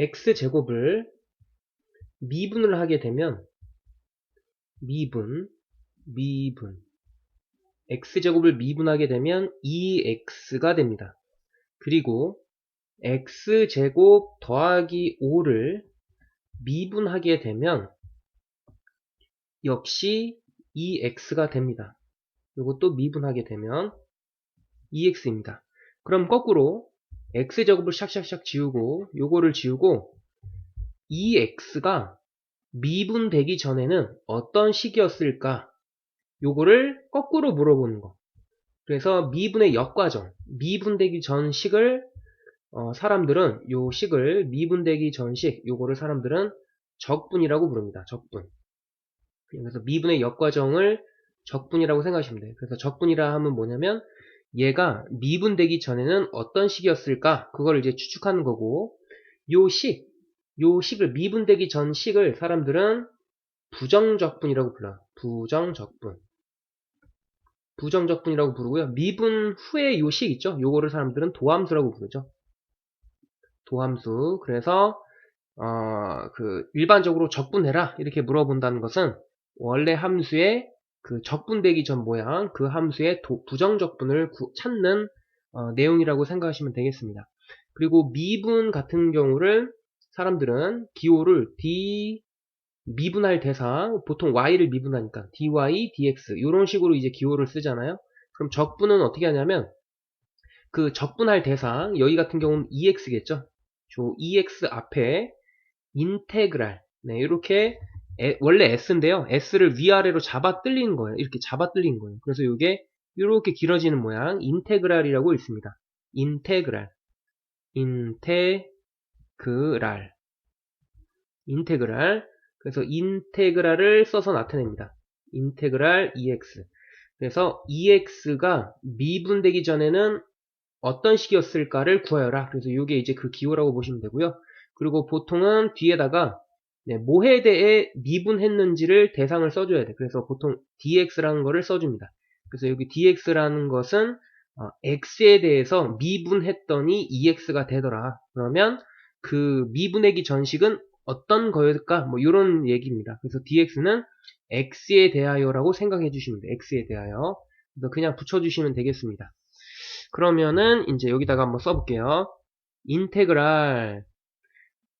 x제곱을 미분을 하게 되면 미분, 미분 x제곱을 미분하게 되면 2x가 됩니다. 그리고 x제곱 더하기 5를 미분하게 되면 역시 2x가 됩니다. 이것도 미분하게 되면 2x입니다. 그럼 거꾸로 x제곱을 샥샥샥 지우고 요거를 지우고 2x가 미분되기 전에는 어떤 식이었을까? 요거를 거꾸로 물어보는 거. 그래서 미분의 역과정, 미분되기 전 식을 어, 사람들은 요 식을 미분되기 전식 요거를 사람들은 적분이라고 부릅니다. 적분. 그래서 미분의 역과정을 적분이라고 생각하시면 돼요. 그래서 적분이라 하면 뭐냐면 얘가 미분되기 전에는 어떤 식이었을까? 그걸 이제 추측하는 거고 요 식, 요 식을 미분되기 전 식을 사람들은 부정적분이라고 불러요. 부정적분. 부정적분이라고 부르고요. 미분 후에 요 식 있죠? 요거를 사람들은 도함수라고 부르죠. 도함수. 그래서 어, 그 일반적으로 적분해라 이렇게 물어본다는 것은 원래 함수의 그 적분되기 전 모양 그 함수의 도, 부정적분을 구, 찾는 어, 내용이라고 생각하시면 되겠습니다. 그리고 미분 같은 경우를 사람들은 기호를 d 미분할 대상 보통 y를 미분하니까 dy, dx 이런 식으로 이제 기호를 쓰잖아요. 그럼 적분은 어떻게 하냐면 그 적분할 대상 여기 같은 경우는 ex겠죠. 저 ex 앞에 인테그랄 네, 이렇게 에, 원래 s인데요. s를 위아래로 잡아 뜰린 거예요. 이렇게 잡아 뜰린 거예요. 그래서 이게 이렇게 길어지는 모양 인테그랄이라고 있습니다. 인테그랄 인테그랄 인테그랄 그래서 인테그랄을 써서 나타냅니다. 인테그랄 EX 그래서 EX가 미분되기 전에는 어떤 식이었을까를 구하여라. 그래서 이게 이제 그 기호라고 보시면 되고요. 그리고 보통은 뒤에다가 네, 뭐에 대해 미분했는지를 대상을 써줘야 돼. 그래서 보통 dx라는 거를 써줍니다. 그래서 여기 dx라는 것은 어, x에 대해서 미분했더니 ex가 되더라. 그러면 그 미분하기 전식은 어떤 거일까? 뭐 이런 얘기입니다. 그래서 dx는 x에 대하여라고 생각해 주시면 돼요. x에 대하여. 그래서 그냥 붙여주시면 되겠습니다. 그러면은 이제 여기다가 한번 써볼게요. 인테그랄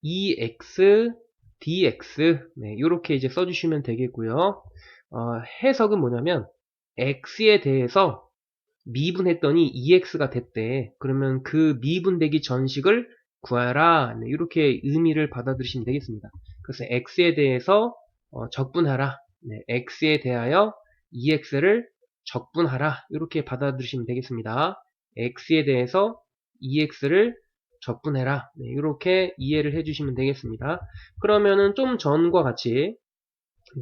ex dx 네, 이렇게 이제 써주시면 되겠고요. 어, 해석은 뭐냐면 x에 대해서 미분했더니 ex가 됐대. 그러면 그 미분되기 전식을 구하라. 네, 이렇게 의미를 받아들이시면 되겠습니다. 그래서 x에 대해서 어, 적분하라. 네, x에 대하여 ex를 적분하라. 이렇게 받아들이시면 되겠습니다. x에 대해서 ex를 적분해라. 네, 이렇게 이해를 해주시면 되겠습니다. 그러면은 좀 전과 같이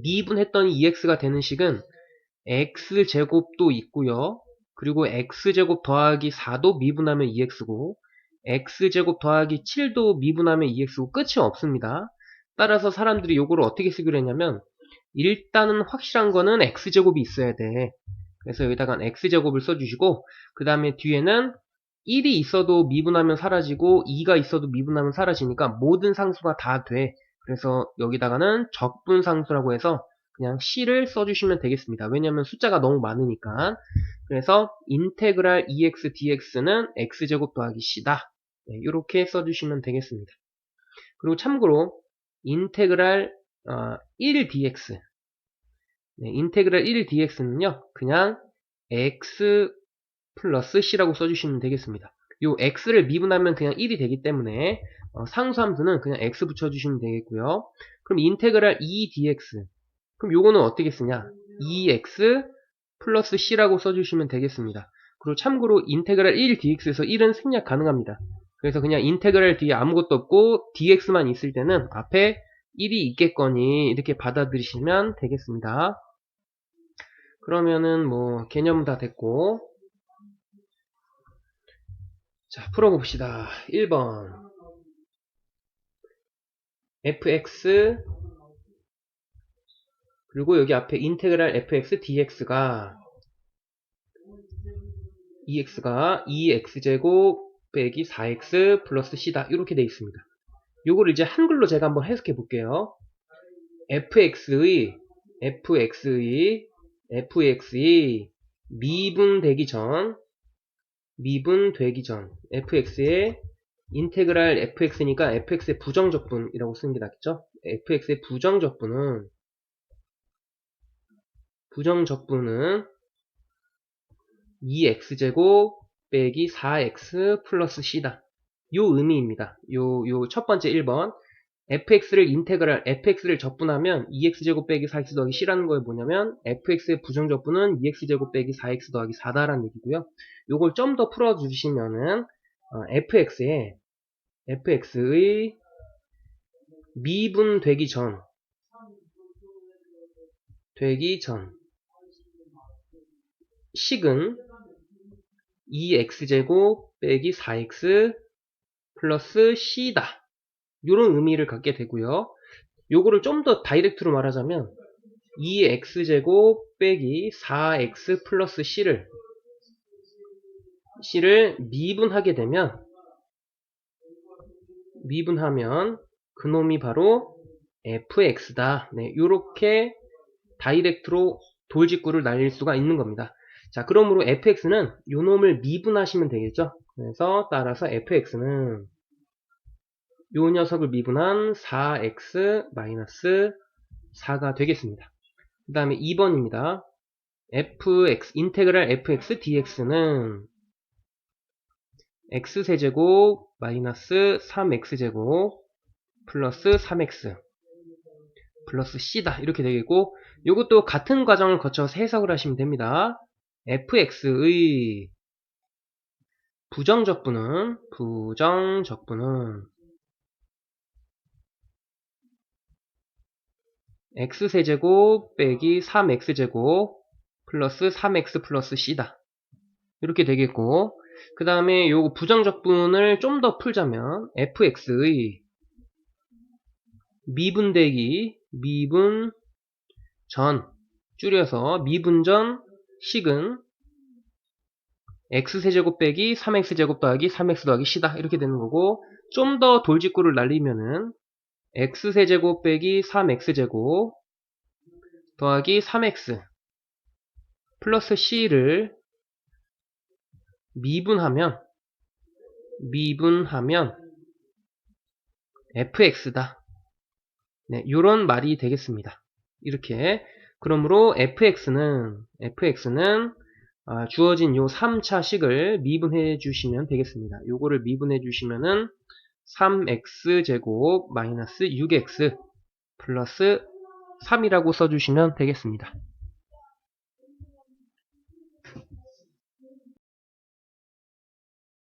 미분했더니 ex가 되는 식은 x제곱도 있고요. 그리고 x제곱 더하기 4도 미분하면 2x고 x제곱 더하기 7도 미분하면 2x고 끝이 없습니다. 따라서 사람들이 요거를 어떻게 쓰기로 했냐면 일단은 확실한 거는 x제곱이 있어야 돼. 그래서 여기다가 x제곱을 써주시고 그 다음에 뒤에는 1이 있어도 미분하면 사라지고 2가 있어도 미분하면 사라지니까 모든 상수가 다 돼. 그래서 여기다가는 적분 상수라고 해서 그냥 C를 써주시면 되겠습니다. 왜냐하면 숫자가 너무 많으니까. 그래서 인테그랄 EX DX는 X제곱 더하기 C다. 네, 이렇게 써주시면 되겠습니다. 그리고 참고로 인테그랄 어, 1dx 네, 인테그랄 1dx는요. 그냥 x 플러스 c라고 써주시면 되겠습니다. 요 x를 미분하면 그냥 1이 되기 때문에 어, 상수함수는 그냥 x 붙여주시면 되겠고요. 그럼 인테그랄 2dx 그럼 요거는 어떻게 쓰냐 2x 플러스 c라고 써주시면 되겠습니다. 그리고 참고로 인테그랄 1dx에서 1은 생략 가능합니다. 그래서 그냥 인테그랄 뒤에 아무것도 없고 dx만 있을 때는 앞에 1이 있겠거니 이렇게 받아들이시면 되겠습니다. 그러면은 뭐 개념 다 됐고 자 풀어봅시다. 1번 fx 그리고 여기 앞에 인테그랄 fx dx가 ex가 2x제곱 빼기 4x 플러스 c다 이렇게 돼 있습니다. 요거를 이제 한글로 제가 한번 해석해 볼게요. fx의 fx의 fx의 미분되기 전 미분되기 전 fx의 인테그랄 fx니까 fx의 부정적분이라고 쓰는 게 낫겠죠? fx의 부정적분은 부정적분은 2x제곱 빼기 4x 플러스 c다. 요 의미입니다. 요, 요 첫 번째 1번. Fx를 인테그랄, fx를 적분하면 2x제곱 빼기 4x 더하기 c라는 거에 뭐냐면 fx의 부정적분은 2x제곱 빼기 4x 더하기 4다라는 얘기고요. 요걸 좀 더 풀어주시면은 어, fx의 fx의 미분 되기 전 되기 전 식은 2x제곱 빼기 4x 플러스 c다. 이런 의미를 갖게 되고요. 요거를 좀 더 다이렉트로 말하자면 2x제곱 빼기 4x 플러스 c를 c를 미분하게 되면 미분하면 그놈이 바로 fx다. 네, 요렇게 다이렉트로 돌직구를 날릴 수가 있는 겁니다. 자, 그러므로 fx는 요 놈을 미분하시면 되겠죠? 그래서 따라서 fx는 요 녀석을 미분한 4x 4가 되겠습니다. 그 다음에 2번입니다. fx, 인테그랄 fx dx는 x세제곱 마이너스 3x제곱 플러스 3x 플러스 c다 이렇게 되겠고 이것도 같은 과정을 거쳐서 해석을 하시면 됩니다. fx의 부정적분은 부정적분은 x세제곱 빼기 3x제곱 플러스 3x 플러스 c다. 이렇게 되겠고 그 다음에 요 부정적분을 좀 더 풀자면 fx의 미분되기 미분 전 줄여서 미분전 식은 x세제곱 빼기 3x제곱 더하기 3x 더하기 c다 이렇게 되는 거고 좀 더 돌직구를 날리면은 x세제곱 빼기 3x제곱 더하기 3x 플러스 c를 미분하면 미분하면 fx다. 네, 요런 말이 되겠습니다. 이렇게 그러므로 fx는 fx는 아, 주어진 요 3차 식을 미분해 주시면 되겠습니다. 요거를 미분해 주시면은 3x제곱 마이너스 6x 플러스 3이라고 써주시면 되겠습니다.